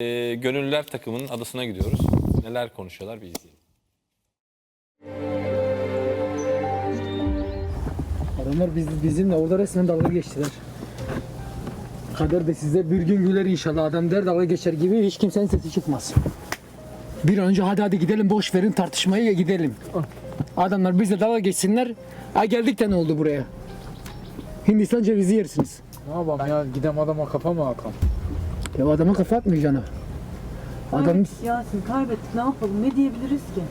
Ee, Gönüllüler takımının adasına gidiyoruz. Neler konuşuyorlar bir izleyelim. Adamlar biz, bizimle orada resmen dalga geçtiler. Kader de size bir gün güler inşallah. Adam der dalga geçer gibi hiç kimsenin sesi çıkmaz. Bir an önce hadi hadi gidelim boş verin tartışmayı ya gidelim. Adamlar bizle dalga geçsinler. Ha geldik de ne oldu buraya? Hindistan cevizi yersiniz. Ne yapalım ya gidem adama kafa mı atalım? Ya adama kafa atmayacaksın. Adam, Kaybettik Yasin kaybettik ne yapalım ne diyebiliriz ki?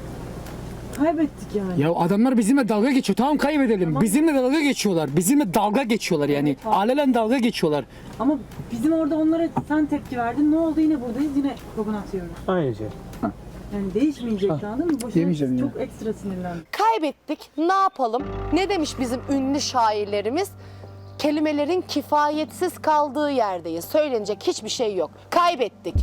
Kaybettik yani. ya adamlar bizimle dalga geçiyor. Tamam kaybedelim. Bizimle dalga geçiyorlar. Bizimle dalga geçiyorlar yani. Evet, tamam. Alelen dalga geçiyorlar. Ama bizim orada onlara sen tepki verdin. Ne oldu yine buradayız yine kokun atıyoruz. Aynı şey. Yani değişmeyecekti anladın mı? Boşuna çok ekstra sinirlendim. Kaybettik. Ne yapalım? Ne demiş bizim ünlü şairlerimiz? Kelimelerin kifayetsiz kaldığı yerdeyiz. Söylenecek hiçbir şey yok. Kaybettik.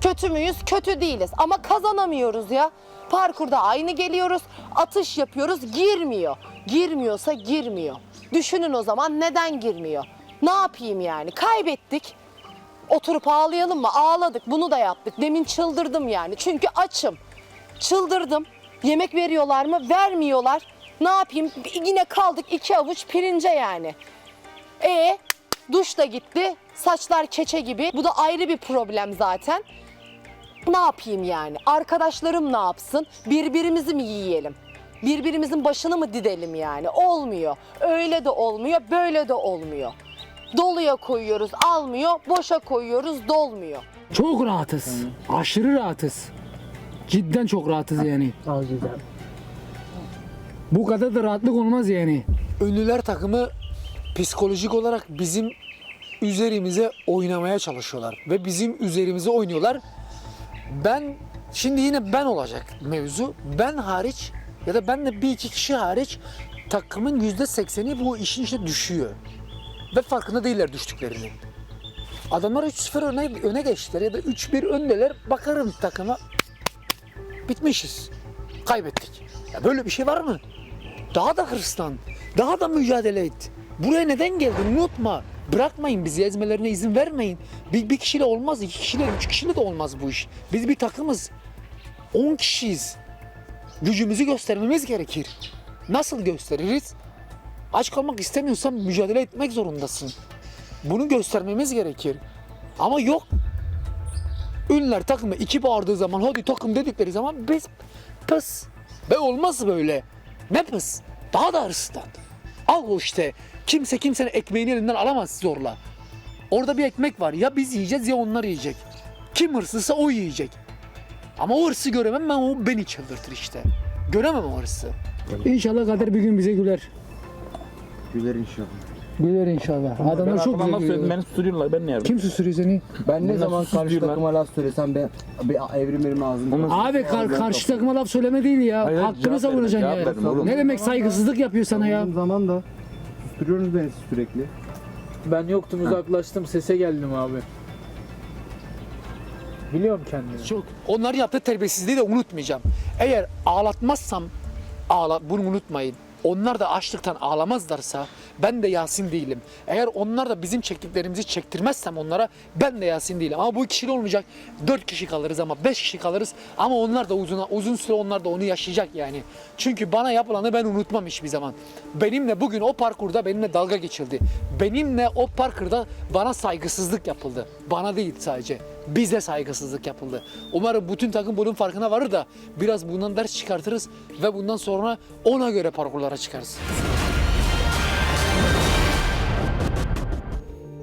Kötü müyüz? Kötü değiliz. Ama kazanamıyoruz ya. Parkurda aynı geliyoruz. Atış yapıyoruz. Girmiyor. Girmiyorsa girmiyor. Düşünün o zaman neden girmiyor? Ne yapayım yani? Kaybettik. Oturup ağlayalım mı? Ağladık. Bunu da yaptık. Demin çıldırdım yani. Çünkü açım. Çıldırdım. Yemek veriyorlar mı? Vermiyorlar. Ne yapayım? Yine kaldık iki avuç pirince yani. E duş da gitti. Saçlar keçe gibi. Bu da ayrı bir problem zaten. Ne yapayım yani? Arkadaşlarım ne yapsın? Birbirimizi mi yiyelim? Birbirimizin başını mı didelim yani? Olmuyor. Öyle de olmuyor, böyle de olmuyor. Doluya koyuyoruz, almıyor. Boşa koyuyoruz, dolmuyor. Çok rahatız. Aşırı rahatız. Cidden çok rahatız yani. Bu kadar da rahatlık olmaz yani. Ünlüler takımı psikolojik olarak bizim üzerimize oynamaya çalışıyorlar ve bizim üzerimize oynuyorlar. Ben şimdi yine ben olacak mevzu. Ben hariç ya da ben de bir iki kişi hariç takımın yüzde sekseni bu işin içine düşüyor. Ve farkında değiller düştüklerinin. Adamlar 3-0 öne, öne geçtiler ya da 3-1 öndeler. Bakarım takıma bitmişiz. Kaybettik. Ya böyle bir şey var mı? Daha da hırslan, daha da mücadele et. Buraya neden geldin unutma. Bırakmayın bizi ezmelerine izin vermeyin. Bir, bir kişiyle olmaz, iki kişiyle, üç kişiyle de olmaz bu iş. Biz bir takımız. On kişiyiz. Gücümüzü göstermemiz gerekir. Nasıl gösteririz? Aç kalmak istemiyorsan mücadele etmek zorundasın. Bunu göstermemiz gerekir. Ama yok. Ünlüler takımı iki bağırdığı zaman hadi takım dedikleri zaman biz pıs. Ve olmaz böyle. Ne pıs? Daha da hırslan. Al o işte. Kimse kimsenin ekmeğini elinden alamaz zorla. Orada bir ekmek var. Ya biz yiyeceğiz ya onlar yiyecek. Kim hırslıysa o yiyecek. Ama o hırsı göremem ben o beni çıldırtır işte. Göremem o hırsı. İnşallah kader bir gün bize güler. Güler inşallah. Güler inşallah. Adamlar çok güzel gülüyorlar. Beni susturuyorlar ben ne yapayım? Kim susturuyor seni? Ben ne Bunlar zaman susuz karşı diyorlar. takıma laf söylesem ben bir evrim evrim ağzımda. Abi kar karşı takıma laf söyleme değil ya. Hayır, Hakkını cevap savunacaksın ya. verin oğlum. Ne demek saygısızlık yapıyor sana ya? Uzun zaman da susturuyorsunuz beni siz sürekli. Ben yoktum uzaklaştım sese geldim abi. Biliyorum kendimi. Çok. Onlar yaptığı terbiyesizliği de unutmayacağım. Eğer ağlatmazsam ağla bunu unutmayın. Onlar da açlıktan ağlamazlarsa ben de Yasin değilim. Eğer onlar da bizim çektiklerimizi çektirmezsem onlara ben de Yasin değilim. Ama bu kişiyle olmayacak. Dört kişi kalırız ama beş kişi kalırız. Ama onlar da uzun, uzun süre onlar da onu yaşayacak yani. Çünkü bana yapılanı ben unutmam hiçbir zaman. Benimle bugün o parkurda benimle dalga geçildi. Benimle o parkurda bana saygısızlık yapıldı. Bana değil sadece. Bize saygısızlık yapıldı. Umarım bütün takım bunun farkına varır da biraz bundan ders çıkartırız ve bundan sonra ona göre parkurlara çıkarız.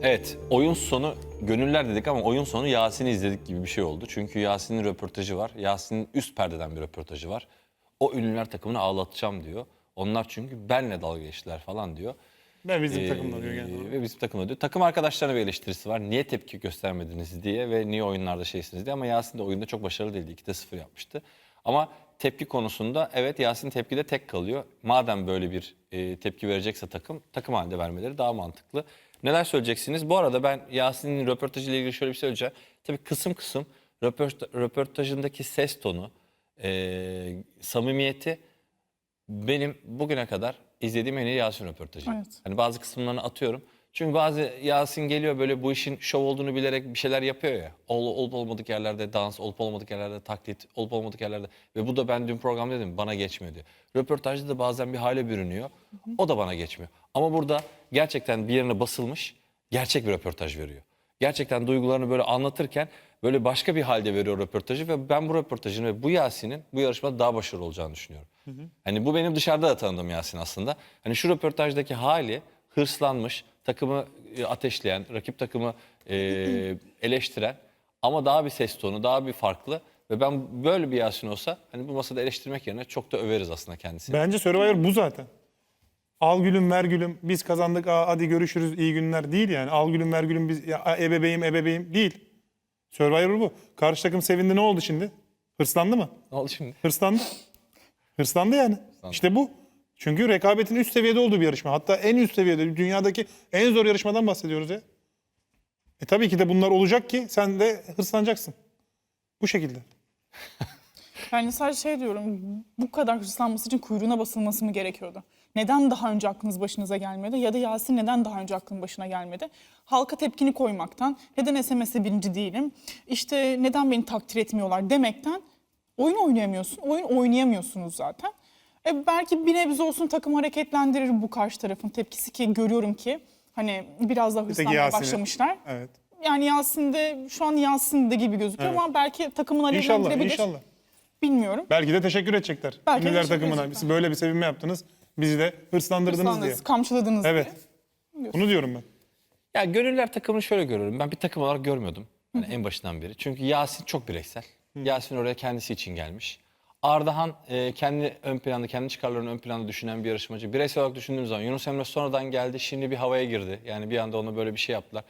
Evet, oyun sonu gönüller dedik ama oyun sonu Yasin'i izledik gibi bir şey oldu. Çünkü Yasin'in röportajı var. Yasin'in üst perdeden bir röportajı var. O ünlüler takımını ağlatacağım diyor. Onlar çünkü benle dalga geçtiler falan diyor. Ben bizim Ee, takımda diyor genelde. Ve bizim takımda diyor. Takım arkadaşlarına bir eleştirisi var. Niye tepki göstermediniz diye ve niye oyunlarda şeysiniz diye. Ama Yasin de oyunda çok başarılı değildi. 2'de 0 yapmıştı. Ama tepki konusunda evet Yasin tepkide tek kalıyor. Madem böyle bir e, tepki verecekse takım, takım halinde vermeleri daha mantıklı. Neler söyleyeceksiniz? Bu arada ben Yasin'in röportajıyla ilgili şöyle bir şey söyleyeceğim. Tabii kısım kısım röporta- röportajındaki ses tonu, e, samimiyeti benim bugüne kadar izlediğim en iyi Yasin röportajı. Hani bazı kısımlarını atıyorum. Çünkü bazı Yasin geliyor böyle bu işin şov olduğunu bilerek bir şeyler yapıyor ya. Ol, olup olmadık yerlerde dans, olup olmadık yerlerde taklit, olup olmadık yerlerde. Ve bu da ben dün programda dedim bana geçmiyor diyor. Röportajda da bazen bir hale bürünüyor. O da bana geçmiyor. Ama burada gerçekten bir yerine basılmış gerçek bir röportaj veriyor. Gerçekten duygularını böyle anlatırken böyle başka bir halde veriyor röportajı ve ben bu röportajın ve bu Yasin'in bu yarışmada daha başarılı olacağını düşünüyorum. Hani bu benim dışarıda da tanıdığım Yasin aslında. Hani şu röportajdaki hali hırslanmış, takımı e, ateşleyen, rakip takımı e, eleştiren ama daha bir ses tonu, daha bir farklı ve ben böyle bir Yasin olsa hani bu masada eleştirmek yerine çok da överiz aslında kendisini. Bence Survivor bu zaten. Al gülüm ver gülüm biz kazandık aa, hadi görüşürüz iyi günler değil yani. Al gülüm ver gülüm biz ya, ebebeğim ebebeğim değil. Survivor bu. Karşı takım sevindi ne oldu şimdi? Hırslandı mı? Ne oldu şimdi? Hırslandı. Hırslandı yani. İşte bu. Çünkü rekabetin üst seviyede olduğu bir yarışma. Hatta en üst seviyede dünyadaki en zor yarışmadan bahsediyoruz ya. E tabii ki de bunlar olacak ki sen de hırslanacaksın. Bu şekilde. Yani sadece şey diyorum, bu kadar hırslanması için kuyruğuna basılması mı gerekiyordu? Neden daha önce aklınız başınıza gelmedi? Ya da Yasin neden daha önce aklın başına gelmedi? Halka tepkini koymaktan, neden SMS'e birinci değilim, işte neden beni takdir etmiyorlar demekten oyun oynayamıyorsun. Oyun oynayamıyorsunuz zaten. E belki bir nebze olsun takım hareketlendirir bu karşı tarafın tepkisi ki görüyorum ki hani biraz daha hırslanmaya başlamışlar. Evet. Yani Yasin de şu an Yasin de gibi gözüküyor Evet. ama belki takımın İnşallah alevlendirebilir. inşallah. Bilmiyorum. Belki de teşekkür edecekler. Belki Ünlüler teşekkür takımına edecekler. Siz böyle bir sevinme yaptınız. Bizi de hırslandırdınız diye. Hırslandınız, kamçıladınız Evet. diye. Bunu diyorum ben. Ya gönüller takımını şöyle görüyorum. Ben bir takım olarak görmüyordum. Yani en başından beri. Çünkü Yasin çok bireysel. Yasin oraya kendisi için gelmiş. Ardahan e, kendi ön planda, kendi çıkarlarını ön planda düşünen bir yarışmacı. Bireysel olarak düşündüğüm zaman Yunus Emre sonradan geldi. Şimdi bir havaya girdi. Yani bir anda ona böyle bir şey yaptılar.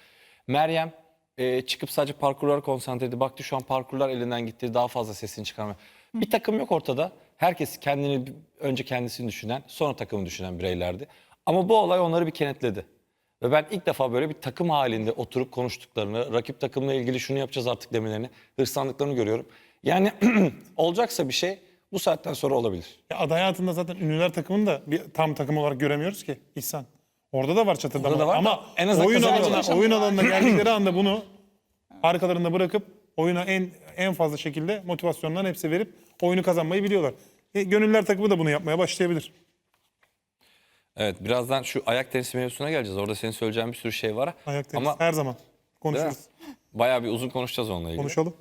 Meryem e, çıkıp sadece parkurlara konsantreydi. Baktı şu an parkurlar elinden gitti. Daha fazla sesini çıkarmaya. Bir takım yok ortada. Herkes kendini önce kendisini düşünen, sonra takımı düşünen bireylerdi. Ama bu olay onları bir kenetledi. Ve ben ilk defa böyle bir takım halinde oturup konuştuklarını, rakip takımla ilgili şunu yapacağız artık demelerini, hırslandıklarını görüyorum. Yani olacaksa bir şey bu saatten sonra olabilir. Ya aday hayatında zaten ünlüler takımını da bir tam takım olarak göremiyoruz ki İhsan. Orada da var çatırdama. Orada da var Ama da en azından oyun alanına, oyun alanına geldikleri anda bunu arkalarında bırakıp oyuna en en fazla şekilde motivasyonlarını hepsi verip oyunu kazanmayı biliyorlar. E, gönüller takımı da bunu yapmaya başlayabilir. Evet birazdan şu ayak tenisi mevzusuna geleceğiz. Orada senin söyleyeceğin bir sürü şey var. Ayak tenisi Ama her zaman konuşuruz. bayağı bir uzun konuşacağız onunla ilgili. Konuşalım.